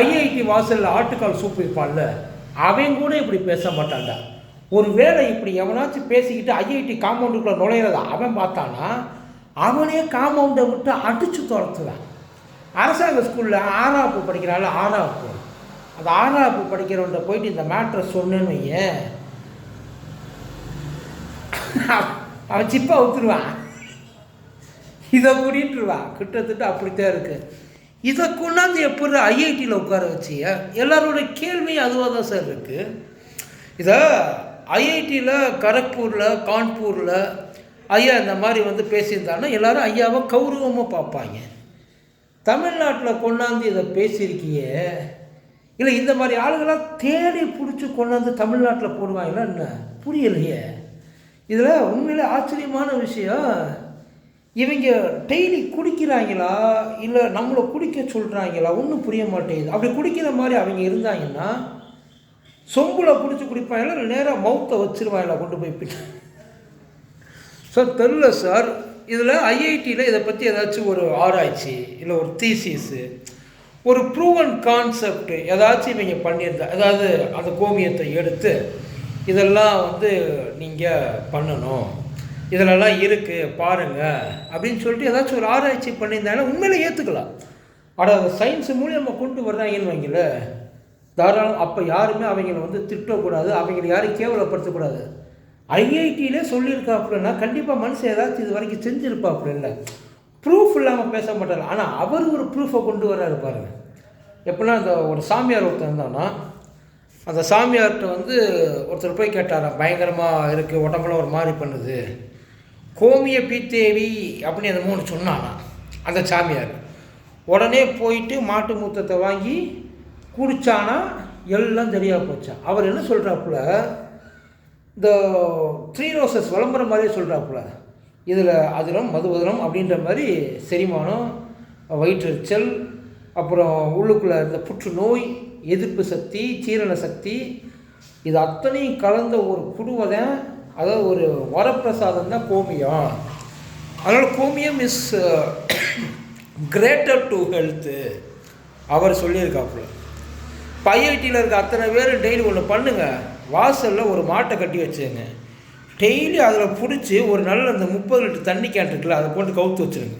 IIT வாசலில் ஆட்டுக்கால் soup இருப்பான்ல அவன் கூட இப்படி பேச மாட்டான்டா. ஒரு வேளை இப்படி எவனாச்சும் பேசிக்கிட்டு ஐஐடி காம்பவுண்டுக்குள்ளே நுழையிறத அவன் பார்த்தானா அவனே காம்பவுண்டை விட்டு அடித்து துரத்துவான். அரசாங்க ஸ்கூலில் ஆறாப்பு படிக்கிறாள் ஆறாப்பு. அந்த ஆறாப்பு படிக்கிறவன்ட்ட போயிட்டு இந்த மேட்ரை சொன்னேன்னு வையேன். அவன் சிப்பாக ஊற்றுருவான் இதை மூடிட்டுருவான். கிட்டத்தட்ட அப்படித்தான் இருக்குது இதை கொண்டாந்து எப்படி ஐஐடியில் உட்கார வச்சிய? எல்லாரோட கேள்வியும் அதுவாக தான் சார் இருக்குது இதை ஐஐடியில் கரக்பூரில் கான்பூரில் ஐயா இந்த மாதிரி வந்து பேசியிருந்தாங்கன்னா எல்லாரும் ஐயாவை கௌரவமாக பார்ப்பாங்க. தமிழ்நாட்டில் கொண்டாந்து இதை பேசியிருக்கியே. இல்லை இந்த மாதிரி ஆளுங்களாம் தேடி பிடிச்சி கொண்டாந்து தமிழ்நாட்டில் போடுவாங்களா என்ன? புரியலையே. இதில் உண்மையிலே ஆச்சரியமான விஷயம். இவங்க டெய்லி குடிக்கிறாங்களா? இல்லை நம்மளை குடிக்க சொல்கிறாங்களா ஒன்றும் புரிய மாட்டேங்குது. அப்படி குடிக்கிற மாதிரி அவங்க இருந்தாங்கன்னா சொம்புல பிடிச்சி குடிப்பாங்களா? இல்லை நேராக மவுத்தை வச்சிருவாங்களா? கொண்டு போய் பிட்டு சார் தெரில சார் இதில் ஐஐடியில் இதை பற்றி ஏதாச்சும் ஒரு ஆராய்ச்சி இல்லை ஒரு தீசிஸு ஒரு ப்ரூவன் கான்செப்ட் ஏதாச்சும் இவங்க பண்ணியிருந்தா அதாவது அந்த கோமியத்தை எடுத்து இதெல்லாம் வந்து நீங்கள் பண்ணணும். இதிலெல்லாம் இருக்குது பாருங்கள் அப்படின்னு சொல்லிட்டு ஏதாச்சும் ஒரு ஆராய்ச்சி பண்ணியிருந்தாங்கன்னா உண்மையிலே ஏற்றுக்கலாம் ஆனால் அதை சயின்ஸ் மூலியமாக கொண்டு வர்றாங்கன்னு வைங்கள தாராளம் அப்போ யாருமே அவங்கள வந்து திட்டக்கூடாது அவங்கள யாரையும் கேவலப்படுத்தக்கூடாது. ஐஐடியிலே சொல்லியிருக்காப்புலன்னா கண்டிப்பாக மனுஷன் ஏதாச்சும் இது வரைக்கும் செஞ்சுருப்பாப்புல இல்லை. ப்ரூஃப் இல்லாமல் பேச மாட்டார். ஆனால் அவர் ஒரு ப்ரூஃபை கொண்டு வர்றாரு பாருங்கள் எப்படின்னா அந்த ஒரு சாமியார் ஒருத்தர் இருந்தான்னா அந்த சாமியார்கிட்ட வந்து ஒருத்தர் போய் கேட்டாராம் பயங்கரமாக இருக்குது உடம்புலாம் ஒரு மாதிரி பண்ணுது. கோமிய பீத்தேவி அப்படின்னு அந்த மூணு சொன்னானா அந்த சாமியார். உடனே போயிட்டு மாட்டு மூத்தத்தை வாங்கி குடித்தானா எல்லாம் தெரியா போச்சான் அவர் என்ன சொல்கிறாப்புல இந்த த்ரீ ரோசஸ் விளம்பரம் மாதிரியே சொல்கிறாப்புல இதில் அதிரம் மதுவதிரம் அப்படின்ற மாதிரி செரிமானம் வயிற்றெரிச்சல் அப்புறம் உள்ளுக்குள்ளே இருந்த புற்றுநோய் எதிர்ப்பு சக்தி சீரண சக்தி இது அத்தனையும் கலந்த ஒரு குடுவதன் அதாவது ஒரு வரப்பிரசாதம் தான் கோமியம். அதனால் கோமியம் இஸ் கிரேட்டர் டு ஹெல்த்து அவர் சொல்லியிருக்காப்புல. பைஐடியில் இருக்க அத்தனை பேர் டெய்லி ஒன்று பண்ணுங்கள் வாசலில் ஒரு மாட்டை கட்டி வச்சுங்க. டெய்லி அதில் பிடிச்சி ஒரு நல்ல அந்த முப்பது லிட்டர் தண்ணி கேன் இருக்குல்ல அதை போட்டு கவுத்து வச்சுருங்க.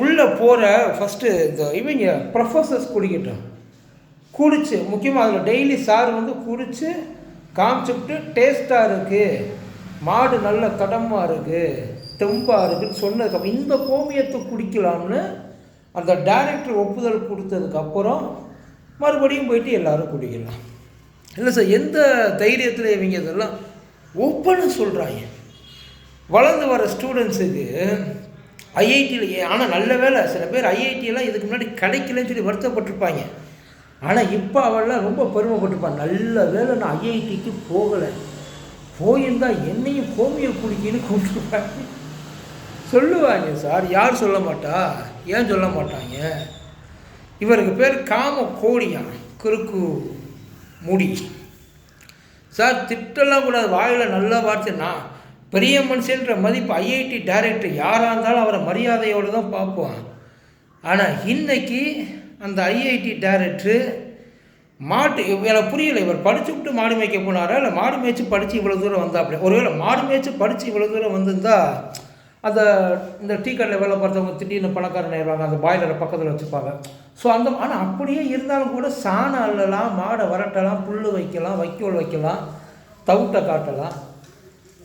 உள்ளே போகிற ஃபஸ்ட்டு இந்த இவங்க ப்ரொஃபஸர்ஸ் குடிக்கட்டும். குடிச்சு முக்கியமாக அதில் டெய்லி சார் வந்து குடித்து காமிச்சுட்டு டேஸ்ட்டாக இருக்குது மாடு நல்ல தடமாக இருக்குது தெம்பாக இருக்குதுன்னு சொன்னதுக்கப்புறம் இந்த கோமியத்தை குடிக்கலாம்னு அந்த டைரக்டர் ஒப்புதல் கொடுத்ததுக்கப்புறம் மறுபடியும் போயிட்டு எல்லாரும் குடிக்கலாம். இல்லை சார் எந்த தைரியத்தில் இவங்க இதெல்லாம் ஓப்பனாக சொல்கிறாங்க வளர்ந்து வர ஸ்டூடெண்ட்ஸுக்கு ஐஐடியில் ஆனால் நல்ல வேலை சில பேர் ஐஐடியெல்லாம் இதுக்கு முன்னாடி கிடைக்கலன்னு சொல்லி வருத்தப்பட்டிருப்பாங்க. ஆனால் இப்போ அவெல்லாம் ரொம்ப பெருமைப்பட்டிருப்பான் நல்ல வேலை நான் ஐஐடிக்கு போகலை. போயிருந்தால் என்னையும் ஹோமியோ குடிக்கின்னு கூப்பிட்டுருப்பாங்க. சொல்லுவாங்க சார் யார் சொல்ல மாட்டா? ஏன் சொல்ல மாட்டாங்க? இவருக்கு பேர் காம கோடியான் குறுக்கு முடி. சார் திட்டெல்லாம் கூடாது. வாயில் நல்ல வார்த்தை. நான் பெரிய மனுஷன்ற மதிப்பு ஐஐடி டைரக்டர் யாராக இருந்தாலும் அவரை மரியாதையோடு தான் பார்ப்போம். ஆனால் இன்னைக்கு அந்த ஐஐடி டேரக்டரு மாட்டு எனக்கு புரியல இவர் படித்து விட்டு மாடு மேய்க்க போனாரா? இல்லை மாடு மேய்ச்சி படித்து இவ்வளோ தூரம் வந்தா அப்படி ஒருவேளை மாடு மேய்ச்சி படித்து இவ்வளோ தூரம் வந்திருந்தா அந்த இந்த டீ கடையில் வேலை பார்த்தவங்க திடீர்னு பணக்காரன் ஆயிடுவாங்க அந்த பாய்லரை பக்கத்தில் வச்சுப்பாங்க. ஸோ அந்த ஆனால் அப்படியே இருந்தாலும் கூட சாணம் அள்ளலாம் மாடை வரட்டலாம் புல் வைக்கலாம் வைக்கோல் வைக்கலாம் தவிட்டை காட்டலாம்.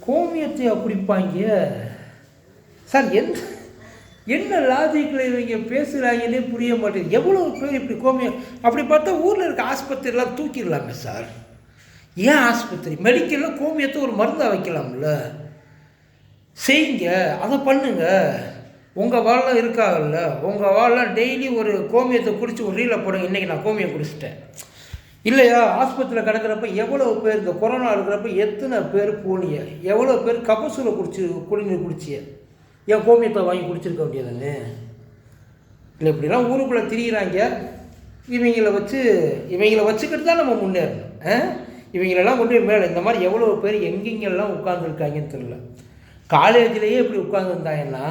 கோமியத்தை குடிப்பாங்க? சார் எந்த என்ன லாஜிக்கில் இவங்க பேசுகிறாங்கன்னே புரிய மாட்டேங்குது. எவ்வளோ பேர் இப்படி கோமியம்? அப்படி பார்த்தா ஊரில் இருக்க ஆஸ்பத்திரிலாம் தூக்கிடலாமே சார். ஏன் ஆஸ்பத்திரி? மெடிக்கலில் கோமியத்தை ஒரு மருந்தாக வைக்கலாம்ல? செய்யுங்க அதை பண்ணுங்க. உங்கள் வாழலாம் இருக்காங்கல்ல உங்கள் வாழலாம் டெய்லி ஒரு கோமியத்தை குடித்து ஒரு ரீலை போடுங்க. இன்றைக்கி நான் கோமியம் குடிச்சிட்டேன். இல்லையா? ஆஸ்பத்திரியில் கிடக்கிறப்ப எவ்வளோ பேர் இந்த கொரோனா இருக்கிறப்ப எத்தனை பேர் போனீங்க எவ்வளோ பேர் கபசூரை குடிச்சு குடிநீர் குடிச்சிய? ஏன் கோமியத்தை வாங்கி குடிச்சிருக்க வேண்டியதானே? இல்லை இப்படிலாம் ஊருக்குள்ளே திரியிறாங்க. இவங்கள வச்சு இவங்கள வச்சுக்கிட்டு தான் நம்ம முன்னேறணும். ஆ? இவங்களெல்லாம் கொண்டு போய் மேலே இந்த மாதிரி எவ்வளோ பேர் எங்கெங்கெல்லாம் உட்காந்துருக்காங்கன்னு தெரில காலேஜ்லேயே இப்படி உட்காந்துருந்தாங்கன்னா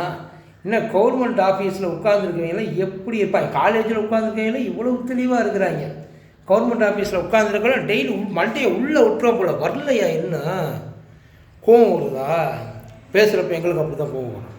இன்னும் கவர்மெண்ட் ஆஃபீஸில் உட்காந்துருக்கவங்களாம் எப்படி இருப்பாங்க? காலேஜில் உட்காந்துருக்கவங்களாம் இவ்வளோ தெளிவாக இருக்கிறாங்க. கவர்மெண்ட் ஆஃபீஸில் உட்காந்துருக்கலாம் டெய்லி மண்டையை உள்ளே விட்டுறோம் போல. வரலையா என்ன? கோவம் வருதா? பேசுகிறப்ப எங்களுக்கு அப்படி தான் கோவம் வரும்.